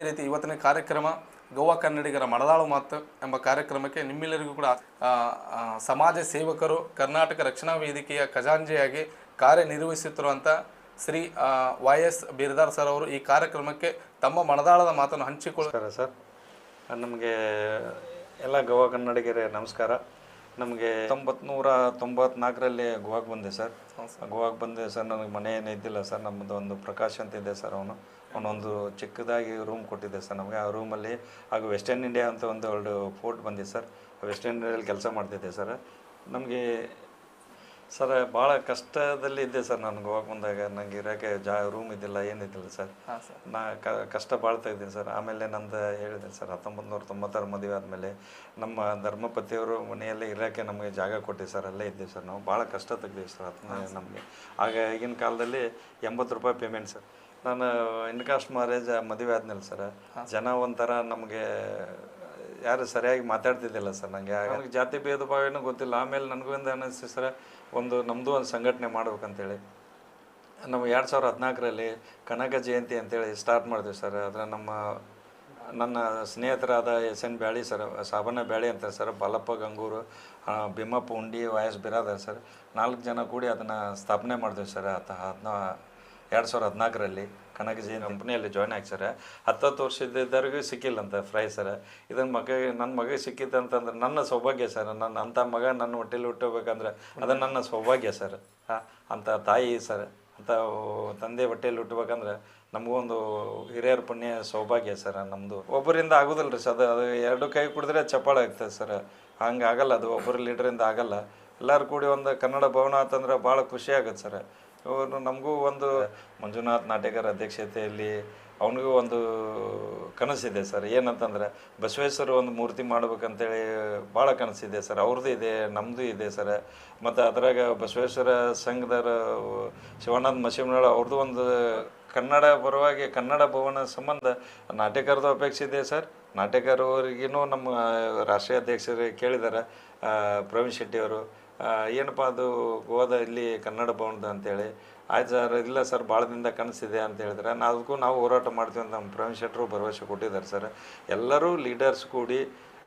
ಅದೇ ರೀತಿ ಇವತ್ತಿನ ಕಾರ್ಯಕ್ರಮ ಗೋವಾ ಕನ್ನಡಿಗರ ಮಡದಾಳು ಮಾತು ಎಂಬ ಕಾರ್ಯಕ್ರಮಕ್ಕೆ ನಿಮ್ಮೆಲ್ಲರಿಗೂ ಕೂಡ ಸಮಾಜ ಸೇವಕರು, ಕರ್ನಾಟಕ ರಕ್ಷಣಾ ವೇದಿಕೆಯ ಖಜಾಂಜಿಯಾಗಿ ಕಾರ್ಯನಿರ್ವಹಿಸುತ್ತಿರುವಂಥ Shri Y S Birdar sir ಅವರು ಈ ಕಾರ್ಯಕ್ರಮಕ್ಕೆ ತಮ್ಮ ಮನದಾಳದ ಮಾತನ್ನು ಹಂಚಿಕೊಳ್ತಾರೆ ಸರ್. ನಮಗೆ ಎಲ್ಲ ಗೋವಾ ಕನ್ನಡಿಗರೇ ನಮಸ್ಕಾರ. ನಮಗೆ ತೊಂಬತ್ನೂರ ತೊಂಬತ್ನಾಲ್ಕರಲ್ಲಿ ಗೋವಾಗೆ ಬಂದೆ ಸರ್. ಗೋವಾಗೆ ಬಂದೆ ಸರ್, ನನಗೆ ಮನೆ ಏನು ಇದ್ದಿಲ್ಲ ಸರ್ ನಮ್ಮದು ಒಂದು ಪ್ರಕಾಶ್ ಅಂತ ಇದೆ ಸರ್ ಅವನು. ಅವನೊಂದು ಚಿಕ್ಕದಾಗಿ ರೂಮ್ ಕೊಟ್ಟಿದ್ದೆ ಸರ್ ನಮಗೆ. ಆ ರೂಮಲ್ಲಿ ಹಾಗೂ ವೆಸ್ಟರ್ನ್ ಇಂಡಿಯಾ ಅಂತ ಒಂದು ಎರಡು ಫೋರ್ಟ್ ಬಂದಿದೆ ಸರ್. ವೆಸ್ಟರ್ನ್ ಇಂಡಿಯಾದಲ್ಲಿ ಕೆಲಸ ಮಾಡ್ತಿದ್ದೆ ಸರ್. ನಮಗೆ ಸರ್ ಭಾಳ ಕಷ್ಟದಲ್ಲಿ ಇದ್ದೆ ಸರ್ ನಾನು ಹೋಗ ಬಂದಾಗ. ನನಗೆ ಇರೋಕ್ಕೆ ಜಾ ರೂಮ್ ಇದ್ದಿಲ್ಲ ಏನಿದ್ದಿಲ್ಲ ಸರ್. ನಾ ಕಷ್ಟ ಬಾಳ್ತಾ ಇದ್ದೀನಿ ಸರ್. ಆಮೇಲೆ ನಂದು ಹೇಳಿದೆ ಸರ್ ಹತ್ತೊಂಬತ್ತು ನೂರ ತೊಂಬತ್ತಾರು ಮದುವೆ ಆದಮೇಲೆ ನಮ್ಮ ಧರ್ಮಪತಿಯವರು ಮನೆಯಲ್ಲೇ ಇರೋಕ್ಕೆ ನಮಗೆ ಜಾಗ ಕೊಟ್ಟಿವಿ ಸರ್ ಅಲ್ಲೇ ಇದ್ದೀವಿ ಸರ್ ನಾವು. ಭಾಳ ಕಷ್ಟ ತೆಗ್ದೀವಿ ಸರ್ ಅದನ್ನ ನಮಗೆ. ಆಗ ಈಗಿನ ಕಾಲದಲ್ಲಿ ಎಂಬತ್ತು ರೂಪಾಯಿ ಪೇಮೆಂಟ್ ಸರ್. ನಾನು ಇನ್ಕಾಸ್ಟ್ ಮ್ಯಾರೇಜ್ ಮದುವೆ ಆದ್ಮೇಲೆ ಸರ್. ಜನ ಒಂಥರ ನಮಗೆ ಯಾರು ಸರಿಯಾಗಿ ಮಾತಾಡ್ತಿದ್ದಿಲ್ಲ ಸರ್ ನನಗೆ ನನಗೆ ಜಾತಿ ಭೇದ ಭಾವ ಏನೂ ಗೊತ್ತಿಲ್ಲ. ಆಮೇಲೆ ನನಗೂ ಒಂದು ಅನ್ನಿಸ್ತು ಸರ್ ಒಂದು ನಮ್ಮದು ಒಂದು ಸಂಘಟನೆ ಮಾಡ್ಬೇಕಂತೇಳಿ. ನಾವು ಎರಡು ಸಾವಿರದ ಹದಿನಾಲ್ಕರಲ್ಲಿ ಕನಕ ಜಯಂತಿ ಅಂತೇಳಿ ಸ್ಟಾರ್ಟ್ ಮಾಡಿದ್ವಿ ಸರ್. ಅದರ ನಮ್ಮ ನನ್ನ ಸ್ನೇಹಿತರಾದ S N Byali sir Sabanna Byali ಅಂತ ಸರ್ ಬಾಲಪ್ಪ ಗಂಗೂರು ಭೀಮಪ್ಪ ಉಂಡಿ ವಯಸ್ ಬಿರಾದರ್ ಸರ್. ನಾಲ್ಕು ಜನ ಕೂಡಿ ಅದನ್ನು ಸ್ಥಾಪನೆ ಮಾಡಿದ್ವಿ ಸರ್ ಆತ ಹದಿನಾ ಎರಡು ಸಾವಿರದ ಹದಿನಾಲ್ಕರಲ್ಲಿ. ಕನಕ ಜಯಂತಿ ಕಂಪ್ನಿಯಲ್ಲಿ ಜಾಯ್ನ್ ಆಗ್ಸಾರೆ. ಸರ್ ಹತ್ತತ್ತು ವರ್ಷದಿದ್ದವ್ರಿಗೂ ಸಿಕ್ಕಿಲ್ಲ ಅಂತ ಫ್ರೈ ಸರ್. ಇದನ್ನ ಮಗ ನನ್ನ ಮಗ ಸಿಕ್ಕಿತ್ತು ಅಂತಂದ್ರೆ ನನ್ನ ಸೌಭಾಗ್ಯ ಸರ್. ನನ್ನ ಅಂಥ ಮಗ ನನ್ನ ಹೊಟ್ಟೆಲಿ ಹುಟ್ಟಬೇಕಂದ್ರೆ ಅದು ನನ್ನ ಸೌಭಾಗ್ಯ ಸರ್. ಅಂತ ತಾಯಿ ಸರ್. ಅಂತ ತಂದೆ ಹೊಟ್ಟೆಯಲ್ಲಿ ಹುಟ್ಟಬೇಕಂದ್ರೆ ನಮಗೊಂದು ಹಿರಿಯರ ಪುಣ್ಯ ಸೌಭಾಗ್ಯ ಸರ್ ನಮ್ಮದು ಒಬ್ಬರಿಂದ ಆಗೋದಿಲ್ಲ ರೀ ಸರ್. ಅದು ಅದು ಎರಡು ಕೈ ಕುಡಿದ್ರೆ ಚಪ್ಪಾಳ ಆಗ್ತದೆ ಸರ್. ಹಂಗೆ ಆಗಲ್ಲ ಅದು. ಒಬ್ಬರು ಲೀಡ್ರಿಂದ ಆಗಲ್ಲ. ಎಲ್ಲರೂ ಕೂಡಿ ಒಂದು ಕನ್ನಡ ಭವನ ಅಂತಂದ್ರೆ ಭಾಳ ಖುಷಿ ಆಗುತ್ತೆ ಸರ್. ಇವರು ನಮಗೂ ಒಂದು ಮಂಜುನಾಥ್ ನಾಟಕರ ಅಧ್ಯಕ್ಷತೆಯಲ್ಲಿ ಅವನಿಗೂ ಒಂದು ಕನಸಿದೆ ಸರ್. ಏನಂತಂದ್ರೆ ಬಸವೇಶ್ವರ ಒಂದು ಮೂರ್ತಿ ಮಾಡ್ಬೇಕಂತೇಳಿ ಭಾಳ ಕನಸಿದೆ ಸರ್. ಅವ್ರದ್ದು ಇದೆ ನಮ್ಮದು ಇದೆ ಸರ್. ಮತ್ತು ಅದ್ರಾಗ ಬಸವೇಶ್ವರ ಸಂಘದರ ಶಿವಾನಂದ ಮಶಿಮನಾಳ ಅವ್ರದ್ದು ಒಂದು ಕನ್ನಡ ಪರವಾಗಿ ಕನ್ನಡ ಭವನ ಸಂಬಂಧ ನಾಟಕರದ ಅಪೇಕ್ಷೆ ಇದೆ ಸರ್. ನಾಟ್ಯಕರವರಿಗೂ ನಮ್ಮ ರಾಷ್ಟ್ರೀಯ ಅಧ್ಯಕ್ಷರು ಕೇಳಿದ್ದಾರೆ ಪ್ರವೀಣ್ ಶೆಟ್ಟಿ ಅವರು ಆ, ಏನಪ್ಪ ಅದು ಗೋದ ಇಲ್ಲಿ ಕನ್ನಡ ಭವನದ ಅಂತೇಳಿ. ಆಯ್ತು ಸರ್, ಇಲ್ಲ ಸರ್ ಭಾಳ ದಿನದ ಕನಸಿದೆ ಅಂತ ಹೇಳಿದ್ರೆ ಅದಕ್ಕೂ ನಾವು ಹೋರಾಟ ಮಾಡ್ತೀವಿ ಅಂತ ನಮ್ಮ ಪ್ರವೀಣ್ ಶೆಟ್ಟರು ಭರವಸೆ ಕೊಟ್ಟಿದ್ದಾರೆ ಸರ್. ಎಲ್ಲರೂ ಲೀಡರ್ಸ್ ಕೂಡಿ